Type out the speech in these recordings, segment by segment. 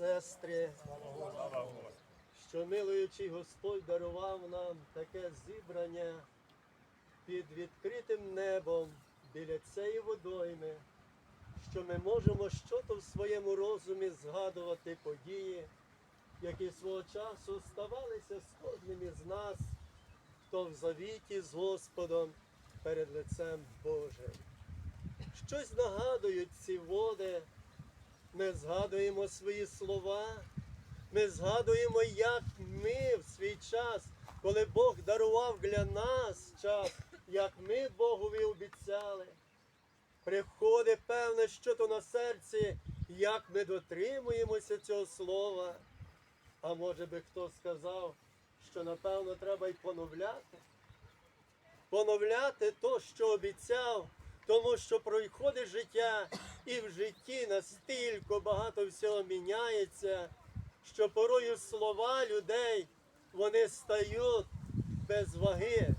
сестри, що милуючий Господь дарував нам таке зібрання під відкритим небом біля цієї водойми, що ми можемо щото в своєму розумі згадувати події, які свого часу ставалися з кожним із нас, хто в завіті з Господом перед лицем Божим. Щось нагадують ці води. Ми згадуємо свої слова, ми згадуємо, як ми в свій час, коли Бог дарував для нас час, як ми Богові обіцяли. Приходить певне, що то на серці, як ми дотримуємося цього слова. А може би хто сказав, що напевно треба й поновляти. Поновляти то, що обіцяв, тому що проходить життя, і в житті настільки багато всього міняється, що порою слова людей вони стають без ваги.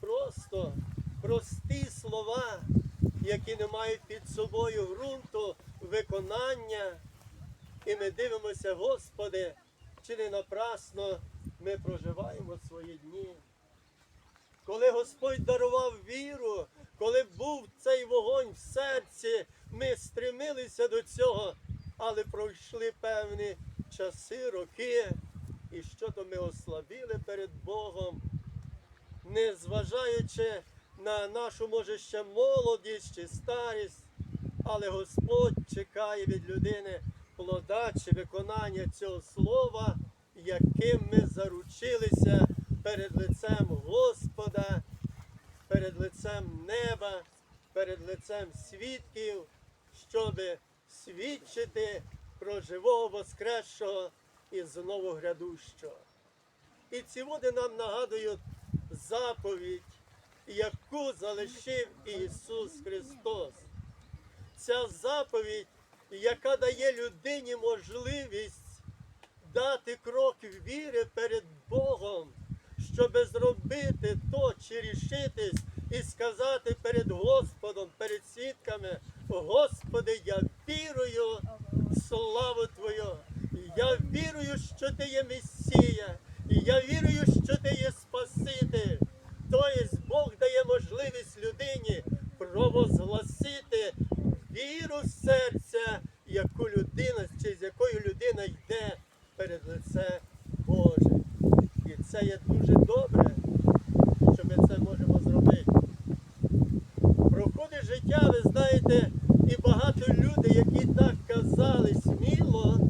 Просто прості слова, які не мають під собою ґрунту виконання. І ми дивимося, Господи, чи не напрасно ми проживаємо свої дні. Коли Господь дарував віру, коли був цей вогонь в серці, ми стремилися до цього, але пройшли певні часи, роки, і що то ми ослабіли перед Богом, не зважаючи на нашу, може, ще молодість чи старість, але Господь чекає від людини плода чи виконання цього слова, яким ми заручилися перед лицем Господа, лицем неба, перед лицем свідків, щоб свідчити про живого воскресшого і знову грядущого. І ці води нам нагадують заповідь, яку залишив Ісус Христос. Ця заповідь, яка дає людині можливість дати крок віри перед Богом, щоб зробити то чи рішитись і сказати перед Господом, перед свідками, Господи, я вірую в славу Твою. Я вірую, що Ти є Месія, я вірую, що Ти є Спаситель. Тобто Бог дає можливість людині провозгласити віру серця, яку людина, чи з якою людина йде перед лице Боже. І це є дуже добре, що ми це можемо зробити. Проходить життя, ви знаєте, і багато людей, які так казали сміло,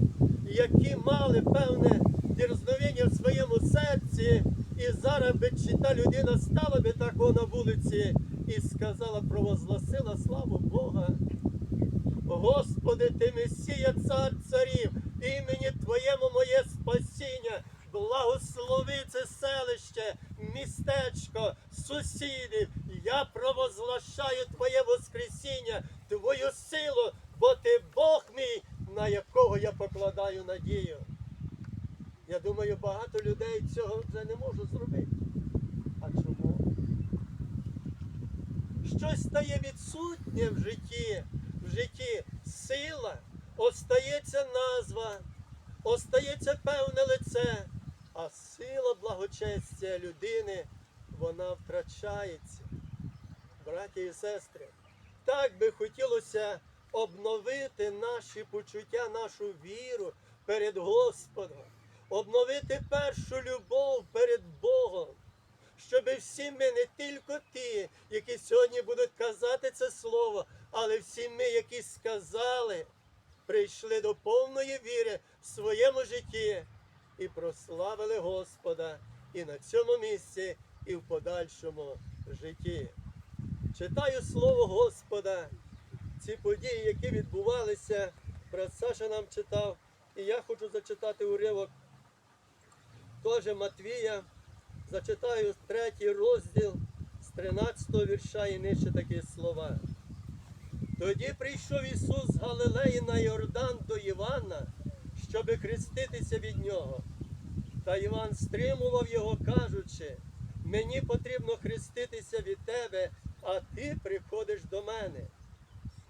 які мали певне дерзновення в своєму серці, і зараз би чи та людина стала би так на вулиці і сказала, провозгласила славу Бога. Господи, ти Месія, цар царів, імені Твоєму моє спасіння. Благослови це селище, містечко, сусідів. Я провозглашаю Твоє Воскресіння, Твою силу, бо Ти Бог мій, на якого я покладаю надію. Я думаю, багато людей цього вже не можуть зробити. А чому? Щось стає відсутнє в житті, в житті сила, остається назва, остається певне лице, а сила благочестя людини, вона втрачається. Браті і сестри, так би хотілося обновити наші почуття, нашу віру перед Господом, обновити першу любов перед Богом щоб всі ми не тільки ті, які сьогодні будуть казати це слово, але всі ми, які сказали, прийшли до повної віри в своєму житті і прославили Господа і на цьому місці, і в подальшому житті. Читаю слово Господа, ці події, які відбувалися, брат Саша нам читав, і я хочу зачитати уривок теж Матвія. Зачитаю третій розділ з 13 вірша і нижче такі слова. Тоді прийшов Ісус з Галилеї на Йордан до Івана, щоби хреститися від нього. Та Іван стримував його, кажучи, мені потрібно хреститися від тебе, а ти приходиш до мене.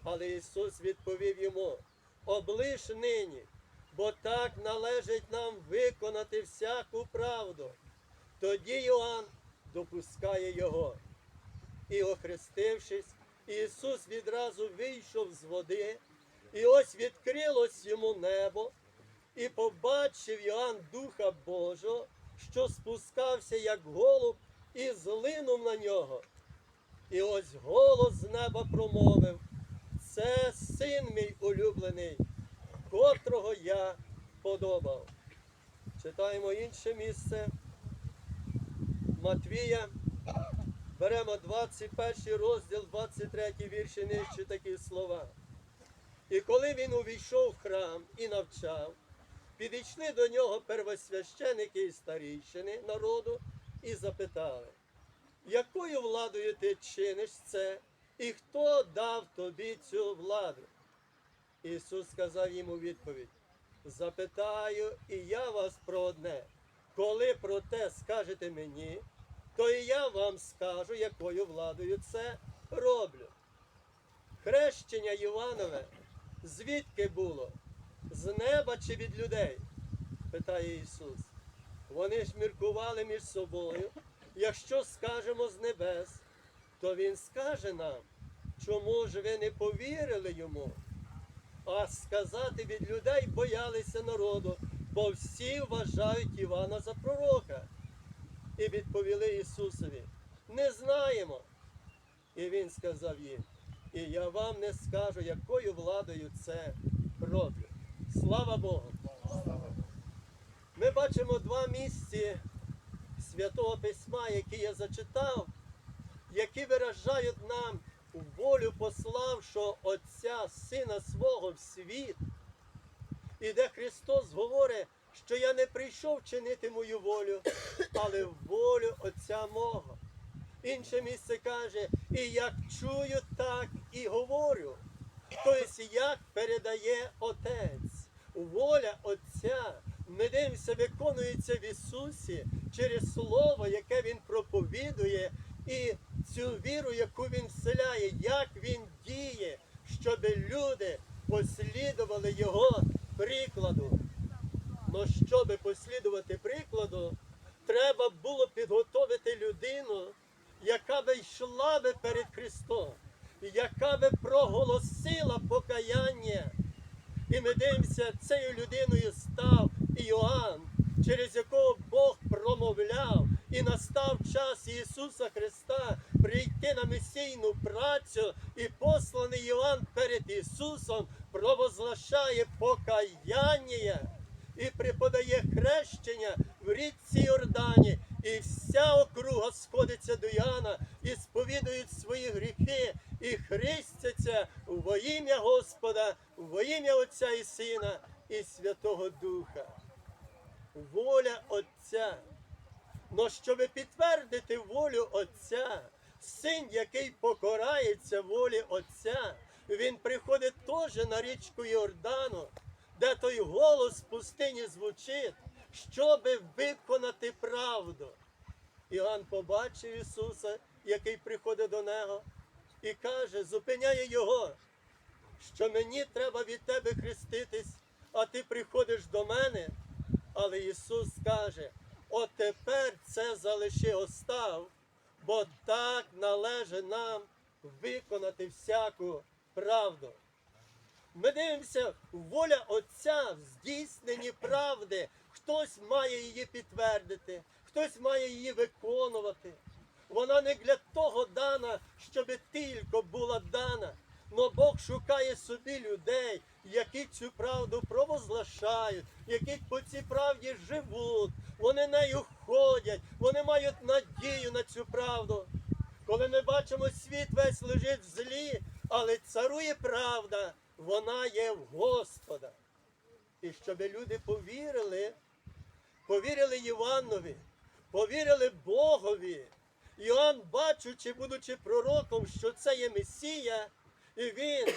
Але Ісус відповів йому: облиш нині, бо так належить нам виконати всяку правду. Тоді Йоанн допускає його. І охрестившись, Ісус відразу вийшов з води, і ось відкрилось йому небо, і побачив Йоанн Духа Божого, що спускався, як голуб, і злинув на нього. І ось голос з неба промовив: Це син мій улюблений, котрого я подобав. Читаємо інше місце. Матвія. Беремо 21 розділ, 23 вірші нижче такі слова. І коли він увійшов в храм і навчав, підійшли до нього первосвященики і старійшини народу і запитали, якою владою ти чиниш це, і хто дав тобі цю владу? Ісус сказав їм у відповідь: Запитаю і я вас про одне. Коли про те скажете мені, то і я вам скажу, якою владою це роблю. Хрещення Іванове звідки було? З неба чи від людей? питає Ісус. Вони ж міркували між собою. Якщо скажемо з небес, то Він скаже нам, чому ж ви не повірили йому? А сказати від людей боялися народу, бо всі вважають Івана за пророка. І відповіли Ісусові, не знаємо. І Він сказав їм, і я вам не скажу, якою владою це роблю. Слава Богу! Ми бачимо два місці Святого Письма, які я зачитав, які виражають нам волю пославшого Отця, Сина свого в світ, і де Христос говорить, що я не прийшов чинити мою волю, але волю Отця мого. Інше місце каже, і як чую, так і говорю. Тобто, як передає Отець, воля Отця, ми дивимося, виконується в Ісусі через Слово, яке Він проповідує, і цю віру, яку Він вселяє, як Він діє, щоб люди послідували Його прикладу. Но щоб послідувати прикладу, треба було підготовити людину, яка би йшла би перед Христом, яка би проголосила покаяння. І ми дивимося, цією людиною став Іоанн, через якого Бог промовляв, і настав час Ісуса Христа прийти на месійну працю, і посланий Іоанн перед Ісусом провозглашає покаяння і преподає хрещення в річці Йордані, і вся округа сходиться до Яна і сповідують свої гріхи, і хрестяться во ім'я Господа, во ім'я Отця і Сина і Святого Духа. Воля Отця. Но щоб підтвердити волю Отця, син, який покорається волі Отця, він приходить теж на річку Йордану, де той голос в пустині звучить, щоби виконати правду. Іоанн побачив Ісуса, який приходить до нього, і каже, зупиняє його, що мені треба від тебе хреститись, а ти приходиш до мене. Але Ісус каже, от тепер це залиши остав, бо так належить нам виконати всяку правду. Ми дивимося, воля Отця в здійсненні правди. Хтось має її підтвердити, хтось має її виконувати. Вона не для того дана, щоб тільки була дана. Но Бог шукає собі людей, які цю правду провозглашають, які по цій правді живуть, вони нею ходять, вони мають надію на цю правду. Коли ми бачимо, світ весь лежить в злі, але царує правда, вона є в Господа. І щоб люди повірили, повірили Іванові, повірили Богові. Іоанн, бачучи, будучи пророком, що це є Месія, і він,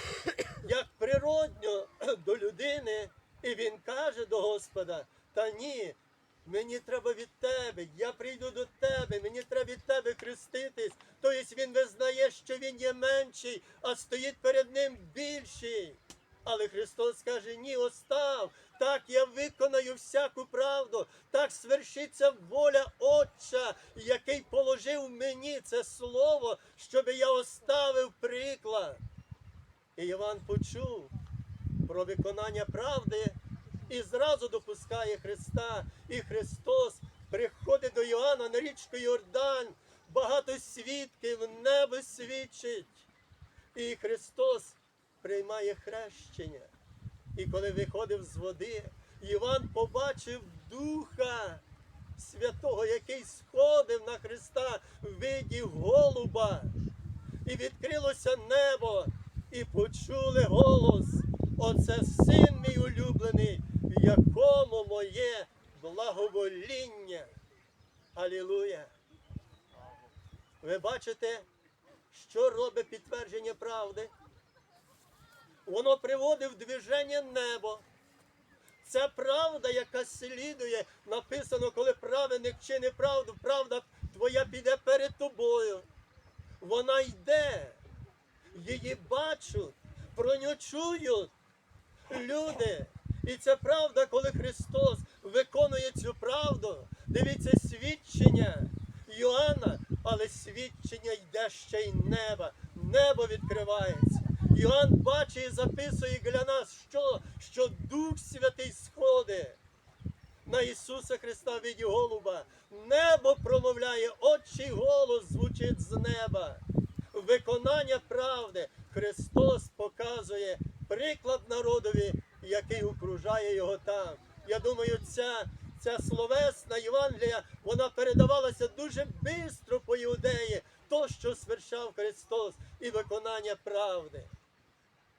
як природньо до людини, і він каже до Господа: Та ні, мені треба від тебе, я прийду до тебе, мені треба від тебе хреститись. Тобто він визнає, що він є менший, а стоїть перед ним більший. Але Христос каже, ні, остав, так я виконаю всяку правду, так свершиться воля Отча, який положив мені це слово, щоб я оставив приклад. І Іван почув про виконання правди і зразу допускає Христа. І Христос приходить до Іоанна на річку Йордан, багато свідків небо свідчить. І Христос приймає хрещення. І коли виходив з води, Іван побачив Духа Святого, який сходив на Христа в виді голуба. І відкрилося небо, і почули голос. Оце син мій улюблений, в якому моє благовоління. Алілуя. Ви бачите, що робить підтвердження правди? Воно приводить в движення небо. Це правда, яка слідує, написано, коли праведник чинить правду, правда твоя піде перед тобою. Вона йде, її бачать, про чують люди. І це правда, коли Христос виконує цю правду. Дивіться свідчення Йоанна, але свідчення йде ще й неба. Небо відкривається. Йоанн бачить і записує для нас, що, що Дух Святий сходить на Ісуса Христа в віді голуба. Небо промовляє, отчий голос звучить з неба. Виконання правди Христос показує приклад народові, який окружає його там. Я думаю, ця, ця словесна Євангелія, вона передавалася дуже швидко по іудеї, то, що свершав Христос, і виконання правди.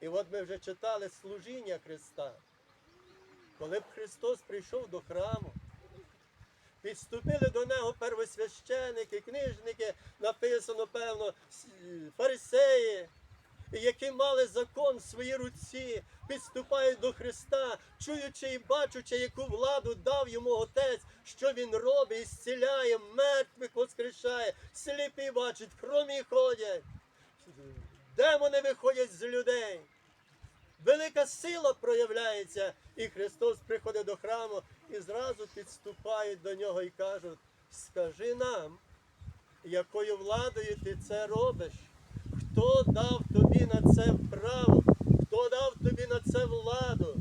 І от ми вже читали служіння Христа. Коли б Христос прийшов до храму, підступили до нього первосвященики, книжники, написано, певно, фарисеї, які мали закон в своїй руці, підступають до Христа, чуючи і бачучи, яку владу дав йому Отець, що він робить, зціляє, мертвих воскрешає, сліпі бачать, хромі ходять, демони виходять з людей. Велика сила проявляється, і Христос приходить до храму і зразу підступають до нього і кажуть: скажи нам, якою владою ти це робиш? Хто дав тобі на це право? Хто дав тобі на це владу?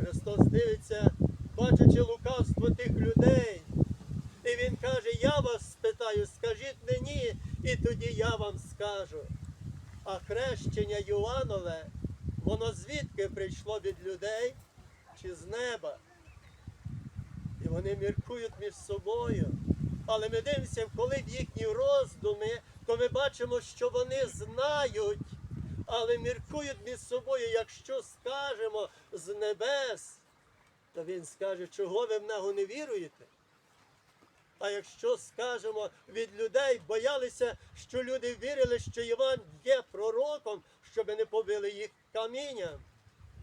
Христос дивиться, бачачи лукавство тих людей. І Він каже: Я вас спитаю, скажіть мені, і тоді я вам скажу. А хрещення Йоаннове, воно звідки прийшло від людей чи з неба? І вони міркують між собою. Але ми дивимося, коли в їхні роздуми, то ми бачимо, що вони знають, але міркують між собою, якщо скажемо з небес, то він скаже, чого ви в нього не віруєте? А якщо скажемо від людей, боялися, що люди вірили, що Іван є пророком, щоб не побили їх камінням.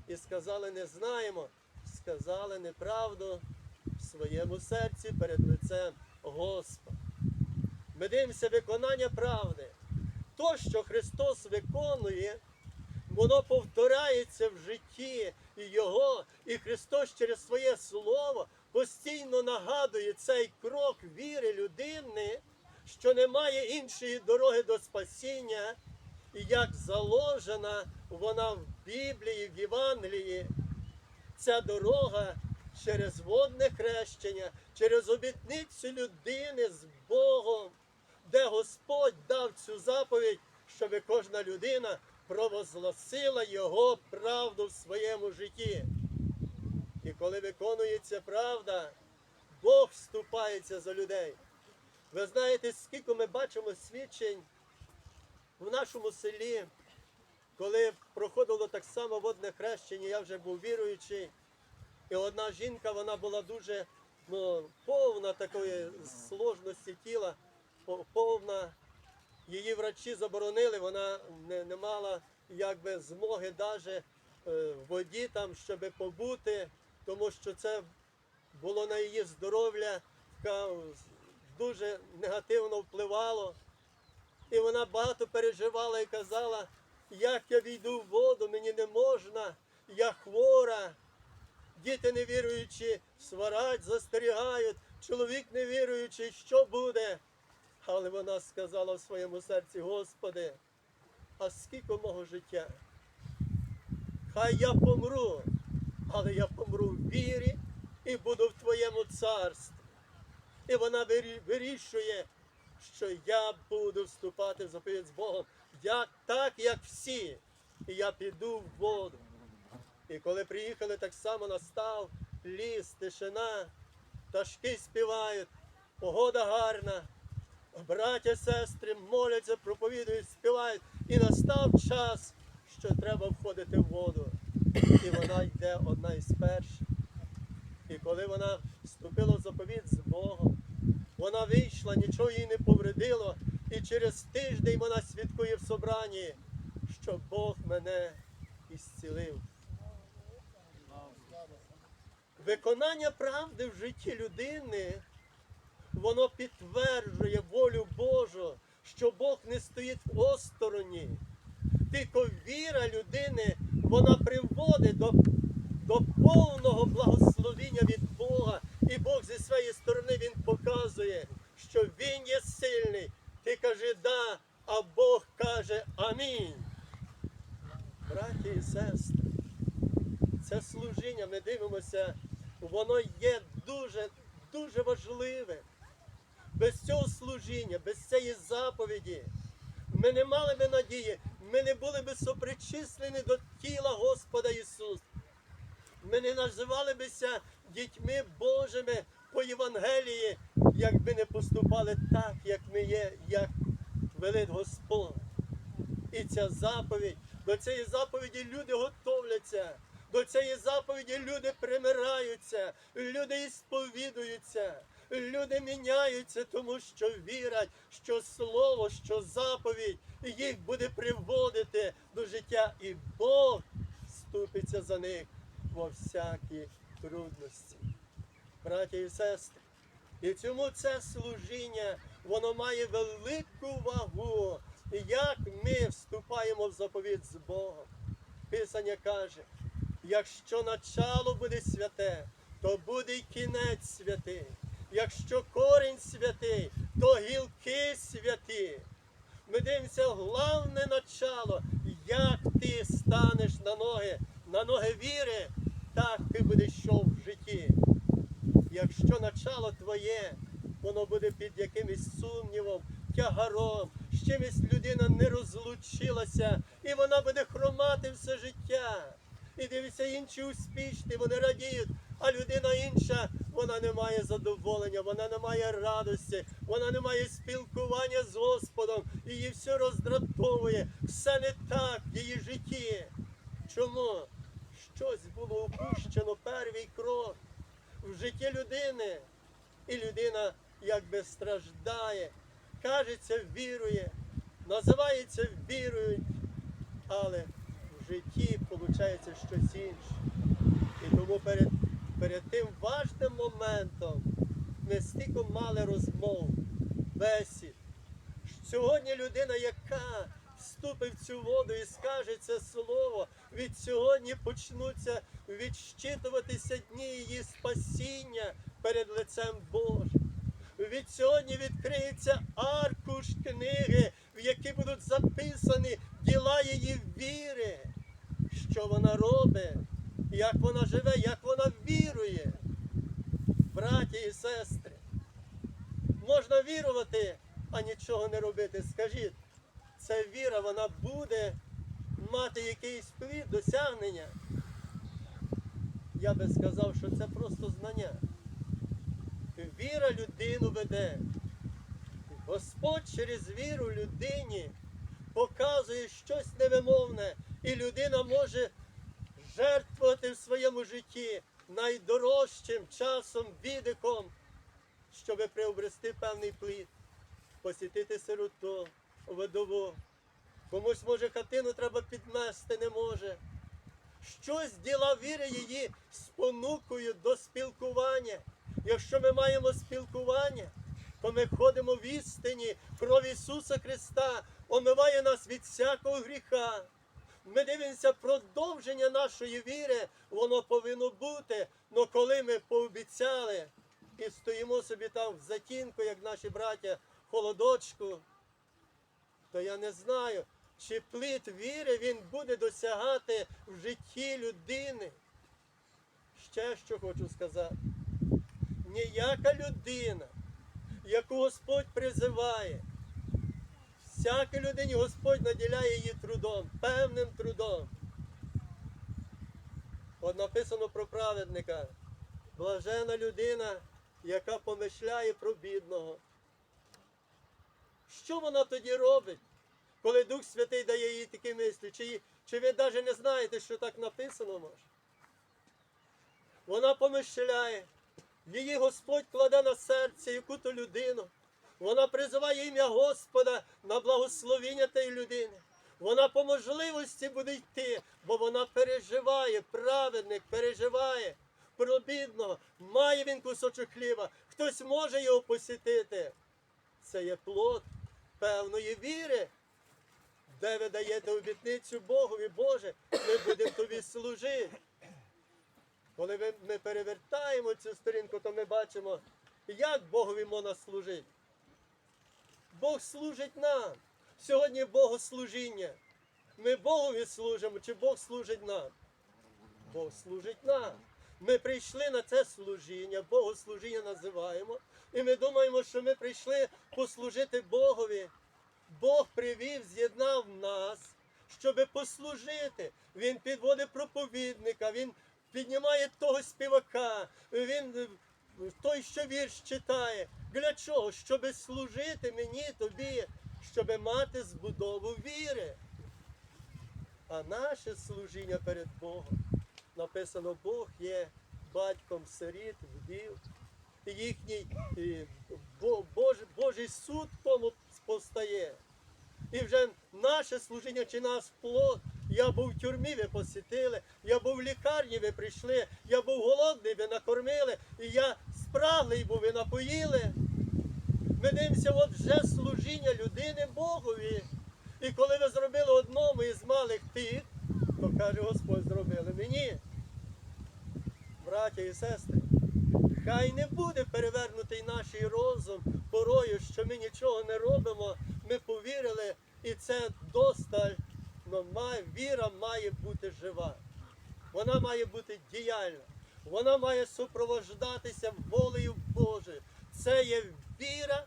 І сказали, не знаємо, сказали неправду в своєму серці перед лицем Господа. Ми дивимося виконання правди. То, що Христос виконує, воно повторяється в житті і Його, і Христос через своє Слово постійно нагадує цей крок віри людини, що немає іншої дороги до спасіння, і як заложена вона в Біблії, в Євангелії, ця дорога через водне хрещення, через обітницю людини з Богом, де Господь дав цю заповідь, щоб кожна людина провозгласила Його правду в своєму житті. І коли виконується правда, Бог вступається за людей. Ви знаєте, скільки ми бачимо свідчень в нашому селі, коли проходило так само водне хрещення, я вже був віруючий. І одна жінка, вона була дуже ну, повна такої сложності тіла, повна. Її врачі заборонили, вона не, не мала якби змоги навіть в воді там, щоб побути, тому що це було на її здоров'я, дуже негативно впливало. І вона багато переживала і казала, як я війду в воду, мені не можна, я хвора. діти невіруючі сварать, застерігають, чоловік невіруючий, що буде. Але вона сказала в своєму серці, Господи, а скільки мого життя? Хай я помру, але я помру в вірі і буду в Твоєму царстві. І вона вирішує, що я буду вступати в заповідь з Богом, як, так, як всі. І я піду в воду. І коли приїхали, так само настав ліс, тишина, пташки співають, погода гарна. Браття, сестри моляться, проповідують, співають. І настав час, що треба входити в воду. І вона йде одна із перших. І коли вона вступила в заповідь з Богом, вона вийшла, нічого їй не повредило. І через тиждень вона свідкує в собранні, що Бог мене ісцілив. Виконання правди в житті людини, воно підтверджує волю Божу, що Бог не стоїть в остороні. Тільки віра людини, вона приводить до, до повного благословіння від Бога. І Бог зі своєї сторони Він показує, що Він є сильний. Ти кажи да, а Бог каже амінь. Браті і сестри, це служіння, ми дивимося, воно є дуже, дуже важливе. Без цього служіння, без цієї заповіді, ми не мали би надії, ми не були би сопричислені до тіла Господа Ісуса. Ми не називали бися дітьми Божими по Євангелії, якби не поступали так, як ми є, як велить Господь. І ця заповідь, до цієї заповіді люди готовляться, до цієї заповіді люди примираються, люди ісповідуються, люди міняються, тому що вірять, що слово, що заповідь їх буде приводити до життя, і Бог ступиться за них во всякі трудності. Браті і сестри, і цьому це служіння, воно має велику вагу, як ми вступаємо в заповідь з Богом. Писання каже, якщо начало буде святе, то буде й кінець святий. Якщо корінь святий, то гілки святі. Ми дивимося головне начало, як ти станеш на ноги, на ноги віри, так ти будеш йшов в житті. Якщо начало твоє, воно буде під якимось сумнівом, тягаром, з чимось людина не розлучилася, і вона буде хромати все життя. І дивіться, інші успішні, вони радіють, а людина інша, вона не має задоволення, вона не має радості, вона не має спілкування з Господом, її все роздратовує, все не так в її житті. Чому? Щось було упущено, перший крок в житті людини. І людина якби страждає, кажеться, вірує, називається вірою, але в житті виходить щось інше. І тому перед, перед тим важним моментом ми стільки мали розмов, бесід. Сьогодні людина, яка вступить в цю воду і скаже це слово, від сьогодні почнуться відщитуватися дні її спасіння перед лицем Божим. Від сьогодні відкриється аркуш книги, в якій будуть записані діла її віри, що вона робить, як вона живе, як вона вірує. Браті і сестри, можна вірувати, а нічого не робити. Скажіть, ця віра, вона буде мати якийсь плід, досягнення. Я би сказав, що це просто знання. Віра людину веде. Господь через віру людині показує щось невимовне, і людина може жертвувати в своєму житті найдорожчим часом, відиком, щоб приобрести певний плід, посітити сироту, вдову. Комусь може хатину треба підмести, не може. Щось діла віри її спонукують до спілкування. Якщо ми маємо спілкування, то ми ходимо в істині, кров Ісуса Христа омиває нас від всякого гріха. Ми дивимося продовження нашої віри, воно повинно бути. Но коли ми пообіцяли і стоїмо собі там в затінку, як наші браття, холодочку, то я не знаю, чи плід віри він буде досягати в житті людини. Ще що хочу сказати. Ніяка людина, яку Господь призиває, всякій людині Господь наділяє її трудом, певним трудом. От написано про праведника. Блажена людина, яка помишляє про бідного. Що вона тоді робить, коли Дух Святий дає їй такі мислі? Чи, чи ви навіть не знаєте, що так написано може? Вона помишляє. Її Господь кладе на серце яку-то людину. Вона призиває ім'я Господа на благословіння тієї людини. Вона по можливості буде йти, бо вона переживає, праведник переживає про бідного. Має він кусочок хліба, хтось може його посітити. Це є плод певної віри, де ви даєте обітницю Богові, Боже, ми будемо тобі служити. Коли ми, перевертаємо цю сторінку, то ми бачимо, як Богові можна служити. Бог служить нам. Сьогодні Богослужіння. Ми Богові служимо, чи Бог служить нам? Бог служить нам. Ми прийшли на це служіння, Богослужіння називаємо, і ми думаємо, що ми прийшли послужити Богові. Бог привів, з'єднав нас, щоб послужити. Він підводить проповідника, він піднімає того співака, він той, що вірш читає. Для чого? Щоб служити мені, тобі, щоб мати збудову віри. А наше служіння перед Богом написано, Бог є батьком сиріт, вдів. І їхній е, Бо- Божий, Божий суд тому постає. І вже наше служіння чи нас плод. Я був в тюрмі, ви посітили, я був в лікарні, ви прийшли, я був голодний, ви накормили, і я спраглий був, ви напоїли. Ми дивимося, от вже служіння людини Богові. І коли ви зробили одному із малих тих, то каже Господь, зробили мені. Браття і сестри, хай не буде перевернутий наш розум порою, що ми нічого не робимо, ми повірили, і це досталь, но віра має бути жива. Вона має бути діяльна. Вона має супроводжатися волею Божою. Це є віра,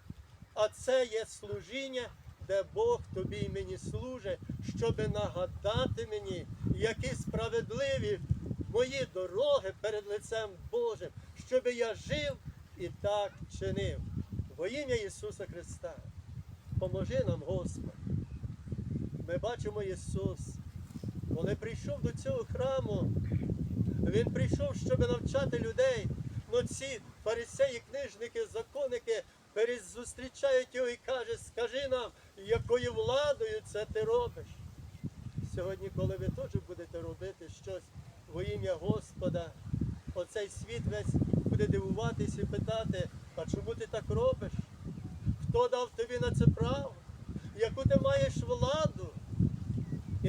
а це є служіння, де Бог тобі і мені служить, щоб нагадати мені, які справедливі мої дороги перед лицем Божим, щоб я жив і так чинив. Во ім'я Ісуса Христа. Поможи нам, Господь. Ми бачимо Ісус, коли прийшов до цього храму, Він прийшов, щоб навчати людей. Ну ці фарисеї, книжники, законники перезустрічають його і каже, скажи нам, якою владою це ти робиш. Сьогодні, коли ви теж будете робити щось во ім'я Господа, оцей світ весь буде дивуватися і питати, а чому ти так робиш? Хто дав тобі на це право? Яку ти маєш владу?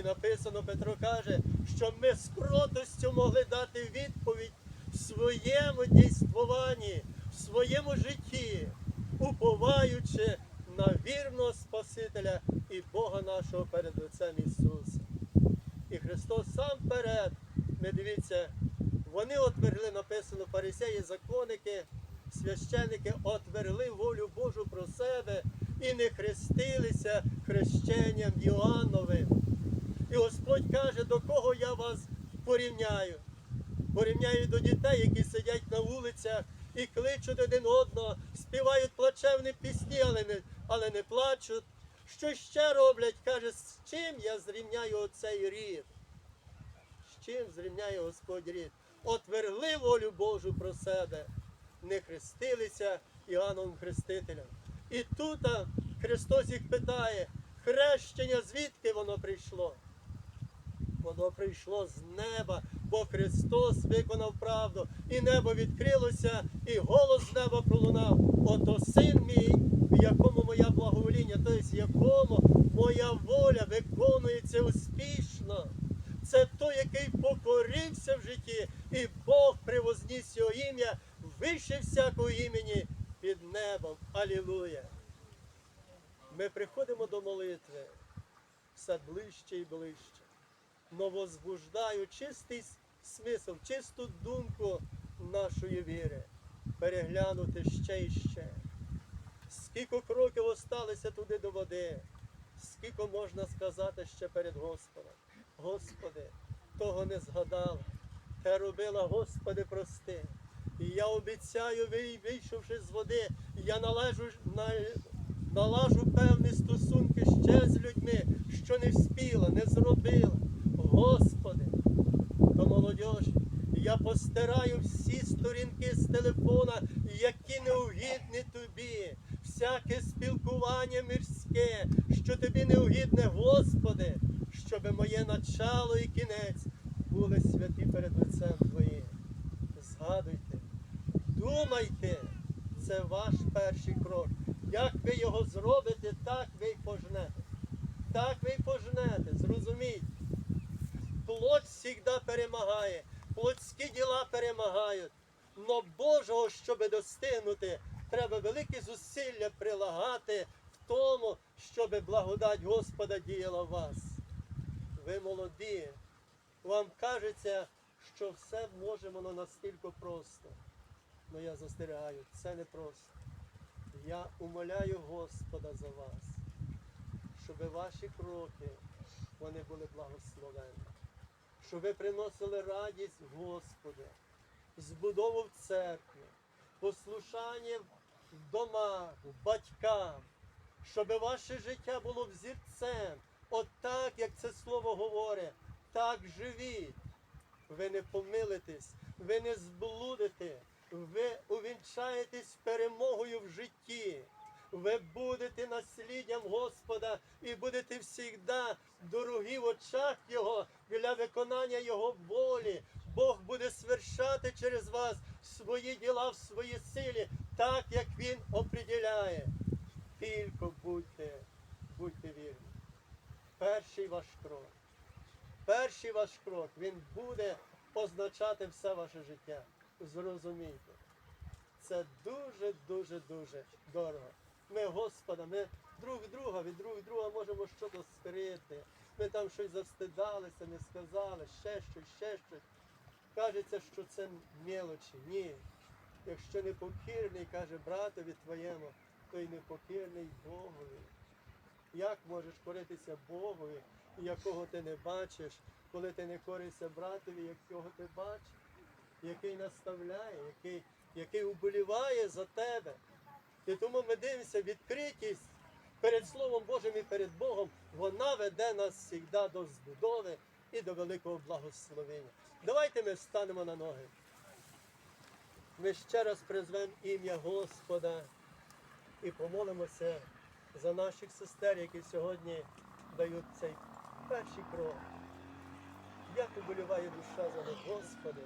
Написано, Петро каже, що ми з кротостю могли дати відповідь в своєму дійствуванні, в своєму житті, уповаючи на вірного Спасителя і Бога нашого перед лицем Ісуса. І Христос сам перед, ми дивіться, вони отвергли, написано, фарисеї, законники, священики отвергли волю Божу про себе і не хрестилися хрещенням Йоанновим. І Господь каже, до кого я вас порівняю. Порівняю до дітей, які сидять на вулицях і кличуть один одного, співають плачевні пісні, але не, але не плачуть. Що ще роблять? Каже, з чим я зрівняю оцей рід? З чим зрівняє Господь рід? Отвергли волю Божу про себе, не хрестилися Іоанном Хрестителем. І тут Христос їх питає, хрещення звідки воно прийшло? Воно прийшло з неба, бо Христос виконав правду, і небо відкрилося, і голос з неба пролунав. Ото син мій, в якому моя благовоління, тобто в якому моя воля виконується успішно. Це той, який покорився в житті, і Бог привозніс його ім'я вище всякого імені під небом. Алілуя! Ми приходимо до молитви все ближче і ближче. Но возбуждаю чистий смисл, чисту думку нашої віри. Переглянути ще і ще. Скільки кроків осталося туди до води, скільки можна сказати ще перед Господом. Господи, того не згадала, те робила, Господи, прости. І я обіцяю, вийшовши з води, я належу, на, налажу певні стосунки ще з людьми, що не вспіла, не зробила. Господи, до молодежі. Я постираю всі сторінки з телефона, які неугідні тобі, всяке спілкування мирське, що тобі неугідне, Господи, щоби моє начало і кінець були святі перед лицем Твоїм. Згадуйте, думайте, це ваш перший крок. Як ви його зробите, так ви й пожнете. Так ви й пожнете, зрозумійте. Плоть завжди перемагає, плотські діла перемагають. Но Божого, щоб достигнути, треба великі зусилля прилагати в тому, щоб благодать Господа діяла в вас. Ви молоді, вам кажеться, що все може воно настільки просто. Но я застерігаю, це не просто. Я умоляю Господа за вас, щоб ваші кроки вони були благословенні щоб ви приносили радість Господу, збудову в церкві, послушання в домах, батькам, щоб ваше життя було взірцем, отак, як це слово говорить, так живіть. Ви не помилитесь, ви не зблудите, ви увінчаєтесь перемогою в житті. Ви будете насліддям Господа і будете завжди дорогі в очах Його для виконання Його волі. Бог буде свершати через вас свої діла в своїй силі, так як Він определяє. Тільки будьте, будьте вірні. Перший ваш крок. Перший ваш крок, він буде позначати все ваше життя. Зрозумійте. Це дуже, дуже, дуже дорого. Ми Господа, ми друг друга, від друг друга можемо щось скрити. Ми там щось завстидалися, не сказали, ще щось, ще щось. Кажеться, що це мелочі. Ні. Якщо непокірний, каже братові твоєму, то й непокірний Богові. Як можеш коритися Богові, якого ти не бачиш, коли ти не коришся братові, якого ти бачиш, який наставляє, який, який уболіває за тебе. І тому ми дивимося, відкритість перед Словом Божим і перед Богом, вона веде нас завжди до збудови і до великого благословення. Давайте ми встанемо на ноги. Ми ще раз призвемо ім'я Господа і помолимося за наших сестер, які сьогодні дають цей перший крок. Як уболіває душа за них, Господи,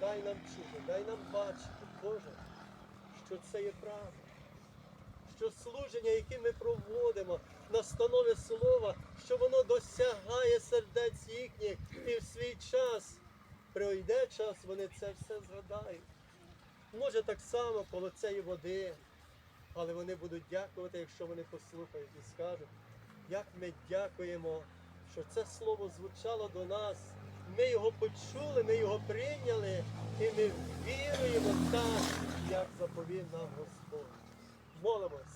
дай нам чути, дай нам бачити, Боже, що це є правда. Що служення, яке ми проводимо, настанови слова, що воно досягає сердець їхніх, і в свій час пройде час, вони це все згадають. Може так само коло цієї води, але вони будуть дякувати, якщо вони послухають і скажуть, як ми дякуємо, що це слово звучало до нас. Ми його почули, ми його прийняли, і ми віруємо так, як заповів нам Господь. Молимось.